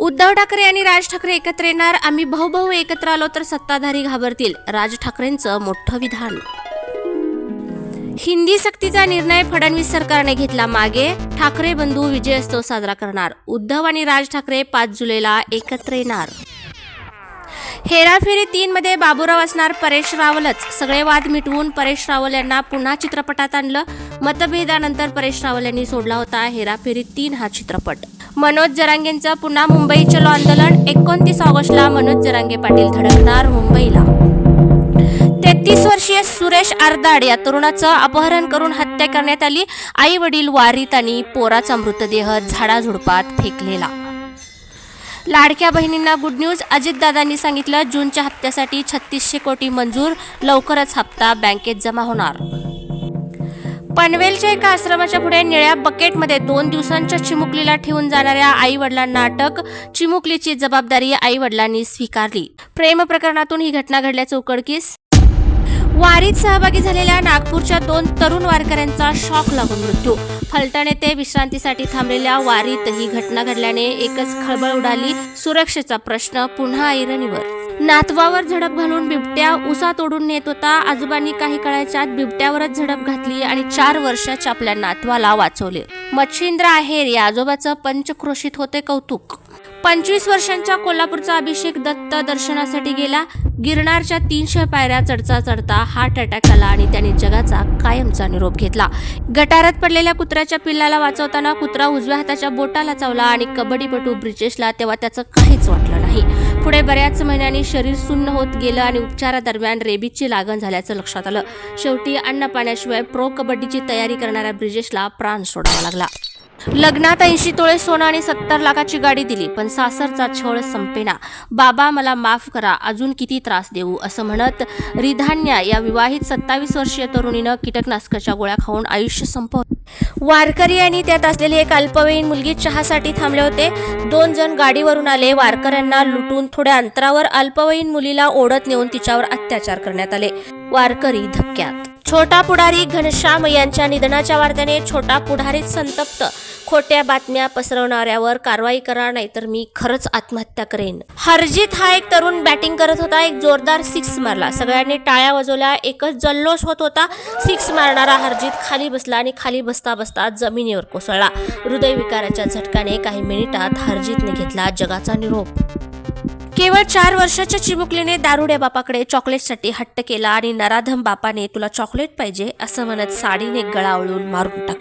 उद्धव ठाकरे आणि राज ठाकरे एकत्र येणार. आम्ही भाऊभाऊ एकत्र आलो तर सत्ताधारी घाबरतील. राज ठाकरेंचं मोठं विधान. हिंदी सक्तीचा निर्णय फडणवीस सरकारने घेतला मागे. ठाकरे बंधू विजयोत्सव साजरा करणार. उद्धव आणि राज ठाकरे पाच जुलैला एकत्र येणार. हेराफेरी तीन मध्ये बाबूराव असणार परेश रावलच. सगळे वाद मिटवून परेश रावल यांना पुन्हा चित्रपटात आणलं. मतभेदानंतर परेश रावल यांनी सोडला होता हेराफेरी तीन हा चित्रपट. मनोज जरांगेंचं पुन्हा मुंबई चलो आंदोलन. एकोणतीस ऑगस्टला मनोज जरांगे पाटील धडकणार मुंबईला. तेहतीस वर्षीय सुरेश आरदाड या तरुणाचं अपहरण करून हत्या करण्यात आली. आई वडील वारीत आणि पोराचा मृतदेह झाडाझुडपात फेकलेला. लाडक्या बहिणींना गुड न्यूज अजितदादांनी सांगितलं जूनच्या हप्त्यासाठी छत्तीसशे कोटी मंजूर. लवकरच हप्ता बँकेत जमा होणार. पनवेलच्या एका आश्रमाच्या पुढे निळ्या बकेटमध्ये दोन दिवसांच्या चिमुकलीला ठेवून जाणाऱ्या आई वडिलांना अटक. चिमुकलीची जबाबदारी आई वडिलांनी स्वीकारली. प्रेम प्रकरणातून ही घटना घडल्याचं उकडकीस. वारीत सहभागी झालेल्या नागपूरच्या दोन तरुण वारकऱ्यांचा शॉक लागून मृत्यू. फलटण येथे विश्रांतीसाठी थांबलेल्या वारीत ही घटना घडल्याने एकच खळबळ उडाली. सुरक्षेचा प्रश्न पुन्हा ऐरणीवर. नातवावर झडप घालून बिबट्या उसा तोडून नेत होता. आजोबांनी काही काळाच्या आत बिबट्यावरच झडप घातली आणि चार वर्षाच्या आपल्या नातवाला वाचवले. मच्छिंद्र आहेर या आजोबाचं पंचक्रोशीत होते कौतुक. पंचवीस वर्षांच्या कोल्हापूरचा अभिषेक दत्त दर्शनासाठी गेला. गिरणारच्या तीनशे पायऱ्या चढता चढता हार्ट अटॅक आला आणि त्याने जगाचा कायमचा निरोप घेतला. गटारात पडलेल्या कुत्र्याच्या पिल्लाला वाचवताना कुत्रा उजव्या हाताच्या बोटाला चावला आणि कबड्डीपटू ब्रिजेशला तेव्हा त्याचं काहीच वाटलं नाही. पुढे बऱ्याच महिन्यांनी शरीर सुन्न होत गेलं आणि उपचारादरम्यान रेबीजची लागण झाल्याचं लक्षात आलं. शेवटी अन्न पाण्याशिवाय प्रो कबड्डीची तयारी करणाऱ्या ब्रिजेशला प्राण सोडावा लागला. लग्नात ऐंशी तोळे सोनं आणि सत्तर लाखाची गाडी दिली पण सासरचा छळ संपेना. बाबा मला माफ करा अजून किती त्रास देऊ असं म्हणत रिधान्या या विवाहित सत्तावीस वर्षीय तरुणीनं कीटकनाशकाच्या गोळ्या खाऊन आयुष्य संपवलं वारकरी आणि त्यात असलेली एक अल्पवयीन मुलगी चहासाठी थांबले होते. दोन जण गाडीवरून आले. वारकऱ्यांना लुटून थोड्या अंतरावर अल्पवयीन मुलीला ओढत नेऊन तिच्यावर अत्याचार करण्यात आले. वारकरी धक्क्यात. छोटा पुढारी घनश्याम यांच्या निधनाच्या वार्त्याने छोटा पुढारीत संतप्त. खोट्या बातम्या पसरवणाऱ्यावर कारवाई करा नाहीतर मी खरंच आत्महत्या करेन. हरजित हा एक तरुण बॅटिंग करत होता एक जोरदार सिक्स मारला. सगळ्यांनी टाळ्या वाजवल्या एकच जल्लोष होत होता. सिक्स मारणारा हरजित खाली बसला आणि खाली बसता बसता जमिनीवर कोसळला. हृदयविकाराच्या झटकाने काही मिनिटात हरजितने घेतला जगाचा निरोप. केवळ चार वर्षाच्या चिमुकलीने दारुड्या बापाकडे चॉकलेटसाठी हट्ट केला आणि नराधम बापाने तुला चॉकलेट पाहिजे असं म्हणत साडीने गळावळून मारून टाकलं.